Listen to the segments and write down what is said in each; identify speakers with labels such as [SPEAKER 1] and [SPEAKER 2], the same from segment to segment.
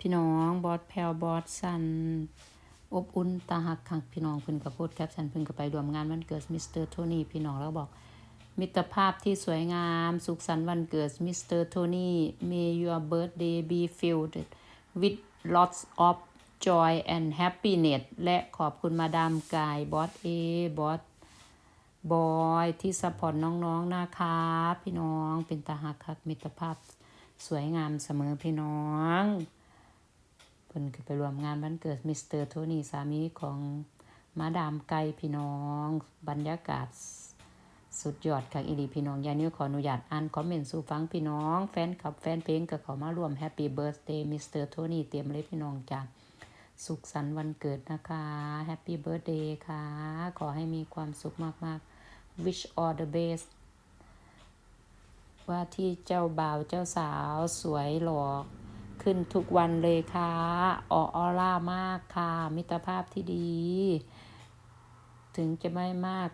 [SPEAKER 1] พี่น้องบอสแพลวบอสสันอบอุ่นตาหักขังพี่น้องเพิ่นกับพูดแคปชั่นเพิ่นก็ไปรวมงานวันเกิดมิสเตอร์โทนี่พี่น้องแล้วบอก มิตรภาพที่สวยงาม สุขสันต์วันเกิดมิสเตอร์โทนี่ May your birthday be filled with lots of joy and happiness และขอบคุณมาดามกายบอสเอบอสบอยที่สปอร์ตน้องๆนะคะพี่น้องเป็นตาหักคักมิตรภาพสวยงามเสมอพี่น้อง พิ่นก็ไปรวมงานวันเกิดมิสเตอร์โทนี่สามีของมาดามไก่พี่น้อง บรรยากาศสุดยอดค่ะอีลีพี่น้องยานิ้วขออนุญาตอ่านคอมเมนต์สู่ฟังพี่น้อง แฟนคลับแฟนเพลงก็ขามาร่วมแฮปปี้เบิร์ a เดย์มิสเตอร์โทนี่เตรียมเลยพี่น้องจ้าสุขสันต์วันเกิดนะคะแฮปปี้เบิร์ a เดย์ค่ะ ขอให้มีความสุขมากๆ wish all the best ว่าที่เจ้าบ่าวเจ้าสาวสวยหล่อ ขึ้นทุกวันเลยค่ะ ออออร่ามากค่ะ มิตรภาพที่ดี ถึงจะไม่มาก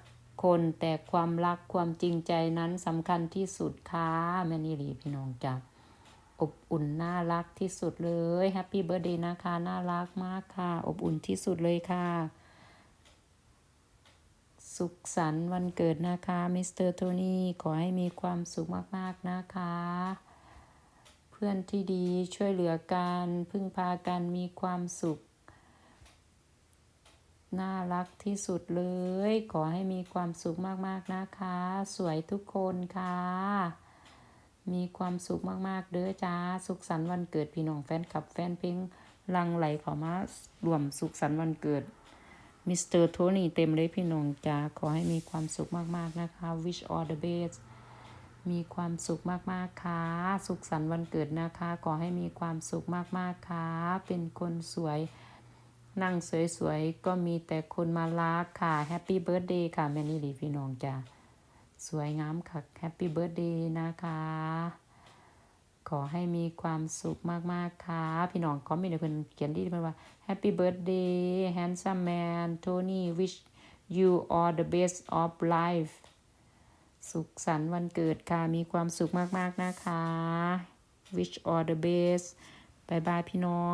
[SPEAKER 1] คนแต่ความรักความจริงใจนั้นสำคัญที่สุดค่ะแม่นี่หลีพี่น้องจ้ะอบอุ่นน่ารักที่สุดเลยแฮปปี้เบ t ร์เดย์นะคะน่ารักมากค่ะ อบอุ่นที่สุดเลยค่ะ สุขสันต์วันเกิดนะคะมิสเตอร์โทนี่ขอให้มีความสุขมาก ๆ นะคะ พื่อนที่ดีช่วยเหลือกันพึ่งพากันมีความสุข น่ารักที่สุดเลย ขอให้มีความสุขมากๆนะคะ สวยทุกคนค่ะ มีความสุขมากๆ เด้อจ้า สุขสันต์วันเกิดพี่น้องแฟนคลับแฟนเพลงลังไหลข้ามารวมสุขสันต์วันเกิดมิสเตอร์โทนี่เต็มเลยพี่น้องจ้าขอให้มีความสุขมากๆนะคะ wish all the best มีความสุขมากๆค่ะ สุขสันต์วันเกิดนะคะ ขอให้มีความสุขมากๆค่ะ เป็นคนสวย นั่งสวยๆ ก็มีแต่คนมารักค่ะ แฮปปี้เบิร์ดเดย์ค่ะ แม่นี่ลีพี่น้องจ้าสวยงามค่ะ แฮปปี้เบิร์ดเดย์นะคะ ขอให้มีความสุขมากๆค่ะ พี่น้องคอมเมนต์เพิ่นเขียนดีมาว่า Happy birthday handsome man Tony wish you all the best of life สุขสันต์วันเกิดค่ะ มีความสุขมาก ๆ นะคะ wish all the best บายบายพี่น้อง